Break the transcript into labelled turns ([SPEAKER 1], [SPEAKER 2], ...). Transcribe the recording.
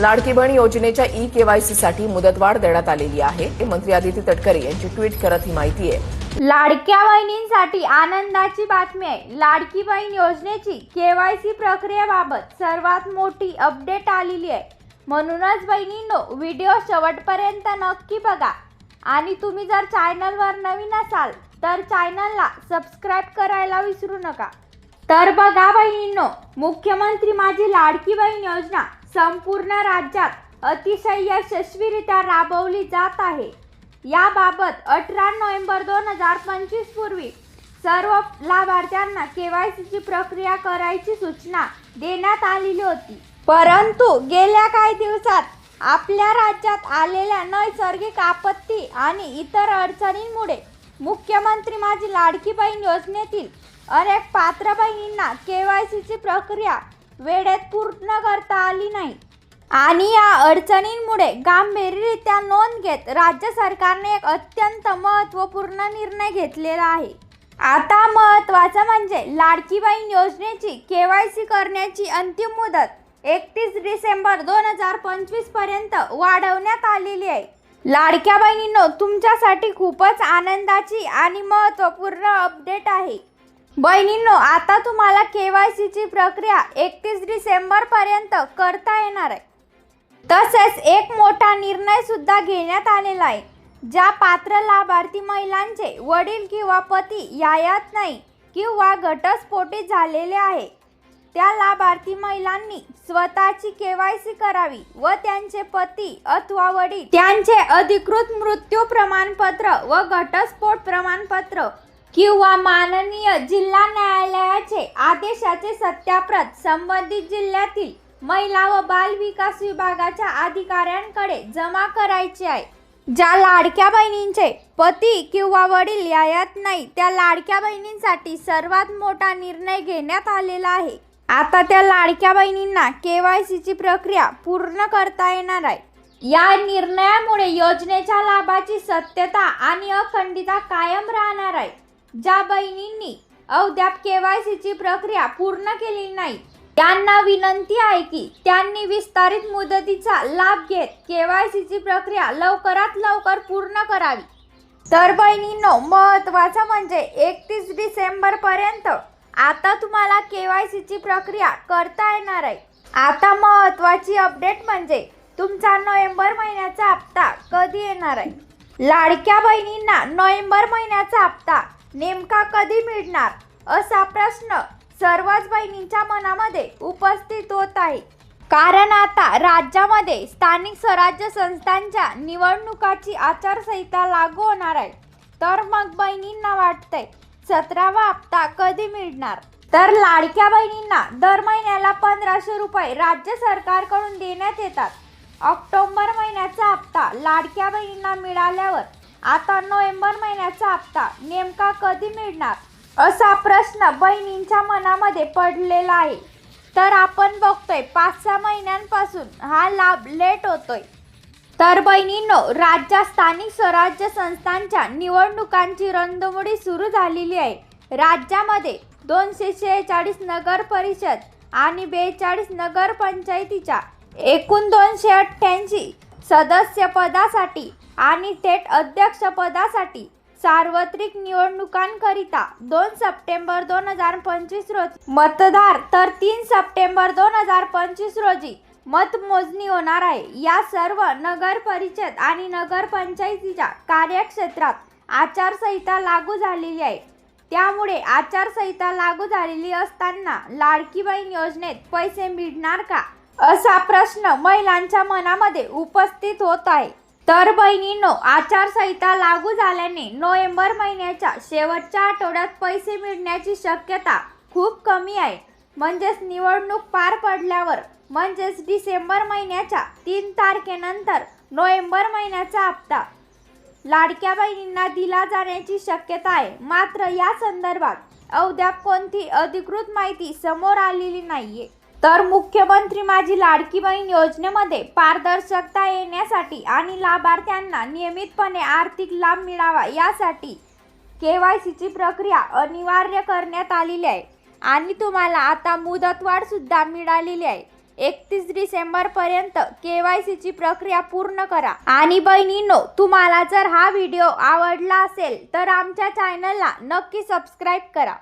[SPEAKER 1] लाडकी बहीण योजनेच्या e KYC साठी मुदतवाढ देण्यात आलेली आहे. मंत्री आदिती तटकरे यांची ट्विट करत ही माहिती आहे.
[SPEAKER 2] लाडक्या बहिणींसाठी आनंदाची बातमी आहे. लाडकी बहीण योजनेची केवायसी प्रक्रियेबाबत सर्वात मोठी अपडेट आलेली आहे. म्हणूनच बहिणींनो व्हिडिओ शेवटपर्यंत नक्की बघा. आणि तुम्ही जर चॅनलवर नवीन असाल तर चॅनलला सबस्क्राईब करायला विसरू नका. तर बघा बहिणींनो मुख्यमंत्री माझी लाडकी बहीण योजना संपूर्ण राज्यात अतिशय यशस्वीरित्या राबवली जात आहे. याबाबत अठरा नोव्हेंबर दोन हजार पंचवीस पूर्वी सर्व लाभार्थ्यांना केवायसीची प्रक्रिया करायची सूचना देण्यात आलेली होती. परंतु गेल्या काही दिवसात आपल्या राज्यात आलेल्या नैसर्गिक आपत्ती आणि इतर अडचणींमुळे मुख्यमंत्री माझी लाडकी बहीण योजनेतील अनेक पात्र बहिणींना केवायसीची प्रक्रिया वेळेत पूर्ण करता आली नाही. आणि या अडचणींमुळे गांभीर्यरित्या नोंद घेत राज्य सरकारने एक अत्यंत महत्त्वपूर्ण निर्णय घेतलेला आहे. आता महत्त्वाचं म्हणजे लाडकी बहीण योजनेची सी करण्याची अंतिम मुदत एकतीस डिसेंबर दोन हजार पंचवीसपर्यंत वाढवण्यात आलेली आहे. लाडक्या बहिणींनो तुमच्यासाठी खूपच आनंदाची आणि महत्त्वपूर्ण अपडेट आहे. बहिणींनो आता तुम्हाला के वाय सीची प्रक्रिया एकतीस डिसेंबरपर्यंत करता येणार आहे. तसेच एक मोठा निर्णयसुद्धा घेण्यात आलेला आहे ज्या पात्र लाभार्थी महिलांचे वडील किंवा पती यायात नाही किंवा घटस्फोटी झालेले आहे. त्या लाभार्थी महिलांनी स्वतःची केवायसी करावी व त्यांचे पती अथवा वडील त्यांचे अधिकृत मृत्यू प्रमाणपत्र व घटस्फोट प्रमाणपत्र किंवा माननीय जिल्हा न्यायालयाचे आदेशाचे सत्याप्रत संबंधित जिल्ह्यातील महिला व बाल विकास विभागाच्या अधिकाऱ्यांकडे जमा करायचे आहे. ज्या लाडक्या बहिणींचे पती किंवा वडील यायात नाही त्या लाडक्या बहिणींसाठी सर्वात मोठा निर्णय घेण्यात आलेला आहे. आता त्या लाडक्या बहिणींना के वाय सीची प्रक्रिया पूर्ण करता येणार आहे. या निर्णयामुळे योजनेच्या लाभाची सत्यता आणि अखंडिता कायम राहणार आहे. ज्या बहिणींनी अद्याप केवायसीची प्रक्रिया पूर्ण केली नाही त्यांना विनंती आहे की त्यांनी विस्तारित मुदतीचा लाभ घेत केवायसीची प्रक्रिया लवकरात लवकर पूर्ण करावी. तर बहिणींनो महत्त्वाचं म्हणजे एकतीस डिसेंबर पर्यंत आता तुम्हाला केवायसीची प्रक्रिया करता येणार आहे. आता महत्त्वाची अपडेट म्हणजे तुमचा नोव्हेंबर महिन्याचा हप्ता कधी येणार आहे? लाडक्या बहिणींना नोव्हेंबर महिन्याचा हप्ता नेमका कधी मिळणार? असा प्रश्न सर्वच बहिणींच्या मनामध्ये उपस्थित होत आहे. कारण आता राज्यामध्ये स्थानिक स्वराज्य संस्थांच्या निवडणुकाची आचारसंहिता लागू होणार आहे. तर मग बहिणींना वाटतंय सतरावा हप्ता कधी मिळणार? तर लाडक्या बहिणींना दर महिन्याला पंधराशे रुपये राज्य सरकारकडून देण्यात येतात. ऑक्टोबर महिन्याचा हप्ता लाडक्या बहिणींना मिळाल्यावर आता नोव्हेंबर महिन्याचा हप्ता नेमका कधी मिळणार? असा प्रश्न बहिणींच्या मनामध्ये पडलेला आहे. तर आपण बघतोय पाच सहा महिन्यांपासून हा लाभ लेट होतोय. तर बहिणींनो राज्यात स्थानिक स्वराज्य संस्थांच्या निवडणुकांची रंधमुडी सुरू झालेली आहे. राज्यामध्ये दोनशे शेहेचाळीस नगर परिषद आणि बेचाळीस नगर पंचायतीच्या एकूण दोनशे अठ्ठ्याऐंशी सदस्यपदासाठी आणि थेट अध्यक्षपदासाठी सार्वत्रिक निवडणुकांकरिता दोन सप्टेंबर दोन हजार पंचवीस रोजी मतदार तर तीन सप्टेंबर दोन हजार पंचवीस रोजी मतमोजणी होणार आहे. या सर्व नगर परिषद आणि नगरपंचायतीच्या कार्यक्षेत्रात आचारसंहिता लागू झालेली आहे. त्यामुळे आचारसंहिता लागू झालेली असताना लाडकी योजनेत पैसे मिळणार का? असा प्रश्न महिलांच्या मनामध्ये उपस्थित होत आहे. तर बहिणींनो आचारसंहिता लागू झाल्याने नोव्हेंबर महिन्याच्या शेवटच्या आठवड्यात पैसे मिळण्याची शक्यता खूप कमी आहे. म्हणजेच निवडणूक पार पडल्यावर म्हणजेच डिसेंबर महिन्याच्या तीन तारखेनंतर नोव्हेंबर महिन्याचा हप्ता लाडक्या बहिणींना दिला जाण्याची शक्यता आहे. मात्र या संदर्भात अद्याप कोणती अधिकृत माहिती समोर आलेली नाहीये. तर मुख्यमंत्री माझी लाडकी बहीण योजनेमध्ये पारदर्शकता येण्यासाठी आणि लाभार्थ्यांना नियमितपणे आर्थिक लाभ मिळावा यासाठी के वाय सीची प्रक्रिया अनिवार्य करण्यात आलेली आहे. आणि तुम्हाला आता मुदतवाढसुद्धा मिळालेली आहे. एकतीस डिसेंबरपर्यंत के वाय सीची प्रक्रिया पूर्ण करा. आणि बहिणींनो तुम्हाला जर हा व्हिडिओ आवडला असेल तर आमच्या चॅनलला नक्की सबस्क्राईब करा.